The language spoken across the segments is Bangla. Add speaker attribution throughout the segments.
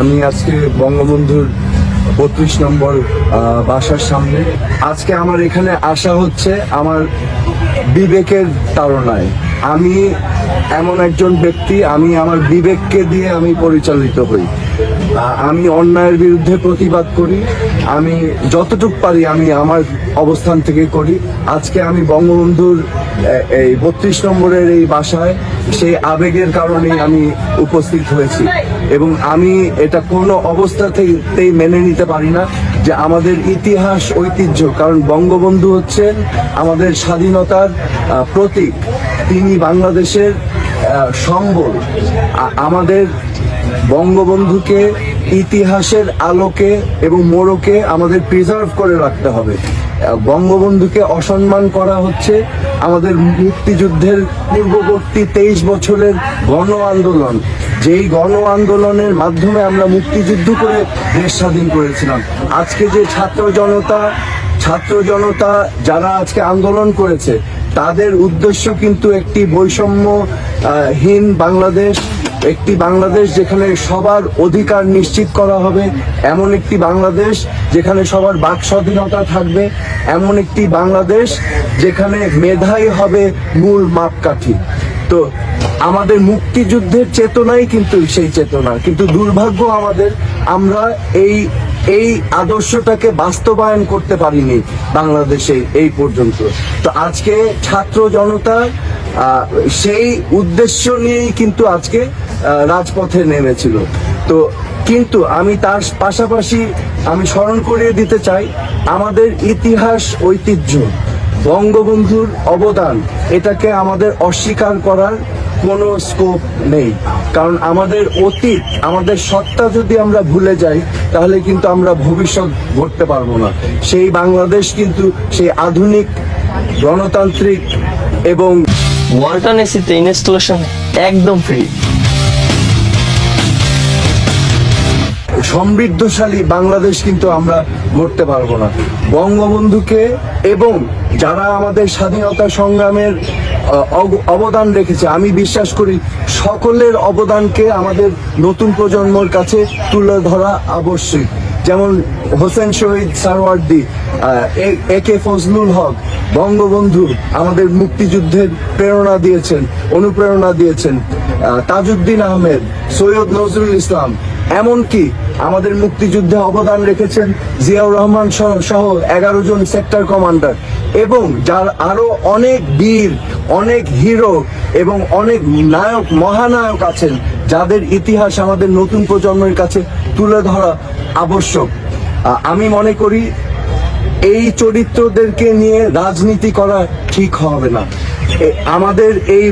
Speaker 1: আমি আজকে বঙ্গবন্ধুর বত্রিশ নম্বর বাসার সামনে। আজকে আমার এখানে আসা হচ্ছে আমার বিবেকের তারণায় আমি এমন একজন ব্যক্তি, আমি আমার বিবেককে দিয়ে আমি পরিচালিত হই। আমি অন্যায়ের বিরুদ্ধে প্রতিবাদ করি। আমি যতটুক পারি আমি আমার অবস্থান থেকে করি। আজকে আমি বঙ্গবন্ধুর এই বত্রিশ নম্বরের এই বাসায় সেই আবেগের কারণেই আমি উপস্থিত হয়েছি। এবং আমি এটা কোনো অবস্থাতেই মেনে নিতে পারি না যে আমাদের ইতিহাস ঐতিহ্য, কারণ বঙ্গবন্ধু হচ্ছেন আমাদের স্বাধীনতার প্রতীক। তিনি বাংলাদেশের সম্বল। আমাদের বঙ্গবন্ধুকে ইতিহাসের আলোকে এবং মোড়কে আমাদের প্রিজার্ভ করে রাখতে হবে। বঙ্গবন্ধুকে অসম্মান করা হচ্ছে আমাদের মুক্তিযুদ্ধের পূর্ববর্তী তেইশ বছরের গণ আন্দোলন। যেই গণ আন্দোলনের মাধ্যমে আমরা মুক্তিযুদ্ধ করে দেশ স্বাধীন করেছিলাম। আজকে যে ছাত্র জনতা ছাত্র জনতা যারা আজকে আন্দোলন করেছে, তাদের উদ্দেশ্য কিন্তু একটি বৈষম্যহীন বাংলাদেশ একটি বাংলাদেশ যেখানে সবার অধিকার নিশ্চিত করা হবে, এমন একটি বাংলাদেশ যেখানে সবার বাক স্বাধীনতা থাকবে, এমন একটি বাংলাদেশ যেখানে মেধাই হবে মূল মাপকাঠি। তো আমাদের মুক্তিযুদ্ধের চেতনাই কিন্তু সেই চেতনা, কিন্তু দুর্ভাগ্য আমাদের, আমরা এই এই আদর্শটাকে বাস্তবায়ন করতে পারিনি বাংলাদেশে এই পর্যন্ত। তো আজকে ছাত্র জনতা সেই উদ্দেশ্য নিয়েই কিন্তু আজকে রাজপথে নেমেছিল। তো কিন্তু আমি তার পাশাপাশি আমি স্মরণ করিয়ে দিতে চাই, আমাদের ইতিহাস ঐতিহ্য, বঙ্গবন্ধুর অবদান, এটাকে আমাদের অস্বীকার করার কোনো স্কোপ নেই। কারণ আমাদের অতীত, আমাদের সত্তা যদি আমরা ভুলে যাই, তাহলে কিন্তু আমরা ভবিষ্যৎ ঘটতে পারব না। সেই বাংলাদেশ কিন্তু সেই আধুনিক, গণতান্ত্রিক এবং
Speaker 2: ওয়ালটন এসিতে ইনস্টলেশন একদম ফ্রি
Speaker 1: সমৃদ্ধশালী বাংলাদেশ কিন্তু আমরা গড়তে পারব না। বঙ্গবন্ধুকে এবং যারা আমাদের স্বাধীনতা সংগ্রামের অব- অবদান রেখেছে, আমি বিশ্বাস করি সকলের অবদানকে আমাদের নতুন প্রজন্মর কাছে তুলে ধরা আবশ্যিক। যেমন হোসেন শহীদ সারওয়ার্দি এ কে ফজলুল হক, বঙ্গবন্ধু আমাদের মুক্তিযুদ্ধের প্রেরণা দিয়েছেন, অনুপ্রেরণা দিয়েছেন। তাজউদ্দিন আহমেদ, সৈয়দ নজরুল ইসলাম, এমনকি আমাদের মুক্তিযুদ্ধে অবদান রেখেছেন জিয়াউর রহমান সহ- এগারো জন সেক্টর কমান্ডার এবং যার আরও অনেক বীর, অনেক হিরো এবং অনেক নায়ক, মহানায়ক আছেন, যাদের ইতিহাস আমাদের নতুন প্রজন্মের কাছে তুলে ধরা আবশ্যক। আমি মনে করি এই চরিত্রদেরকে নিয়ে রাজনীতি করা ঠিক হবে না। আমাদের এই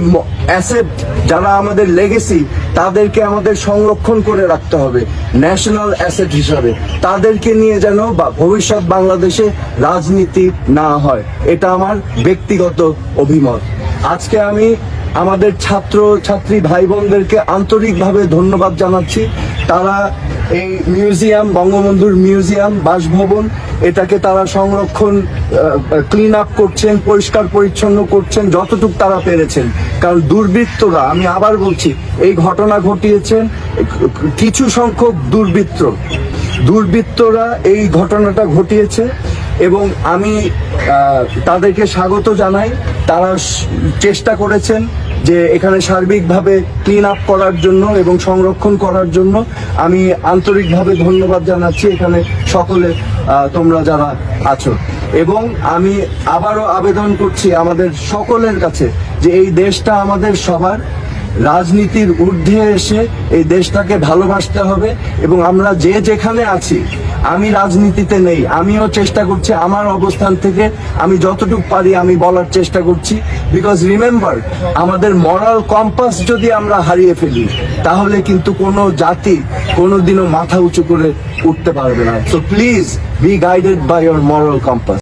Speaker 1: অ্যাসেট যারা আমাদের লেগেসি তাদেরকে আমাদের সংরক্ষণ করে রাখতে হবে ন্যাশনাল অ্যাসেট হিসাবে। তাদেরকে নিয়ে যেন বা ভবিষ্যৎ বাংলাদেশে রাজনীতি না হয়, এটা আমার ব্যক্তিগত অভিমত। আজকে আমি আমাদের ছাত্র, ছাত্রী ভাই বোনদেরকে আন্তরিকভাবে ধন্যবাদ জানাচ্ছি। তারা এই মিউজিয়াম বঙ্গবন্ধুর মিউজিয়াম বাসভবন এটাকে তারা সংরক্ষণ ক্লিন আপ করছেন, পরিষ্কার পরিচ্ছন্ন করছেন, যতটুক তারা পেরেছেন। কারণ দুর্বৃত্তরা, আমি আবার বলছি, এই ঘটনা ঘটিয়েছেন কিছু সংখ্যক দুর্বৃত্ত। দুর্বৃত্তরা এই ঘটনাটা ঘটিয়েছে। এবং আমি তাদেরকে স্বাগত জানাই। তারা চেষ্টা করেছেন যে এখানে সার্বিকভাবে ক্লিন আপ করার জন্য এবং সংরক্ষণ করার জন্য। আমি আন্তরিকভাবে ধন্যবাদ জানাচ্ছি এখানে সকলে তোমরা যারা আছো। এবং আমি আবারও আবেদন করছি আমাদের সকলের কাছে যে এই দেশটা আমাদের সবার। রাজনীতির ঊর্ধ্বে এসে এই দেশটাকে ভালোবাসতে হবে এবং আমরা যে যেখানে আছি আমি রাজনীতিতে নেই, আমিও চেষ্টা করছি আমার অবস্থান থেকে আমি যতটুকু পারি আমি বলার চেষ্টা করছি বিকজ রিমেম্বার আমাদের মরাল কম্পাস যদি আমরা হারিয়ে ফেলি, তাহলে কিন্তু কোনো জাতি কোনোদিনও মাথা উঁচু করে উঠতে পারবে না। So please be guided by your moral compass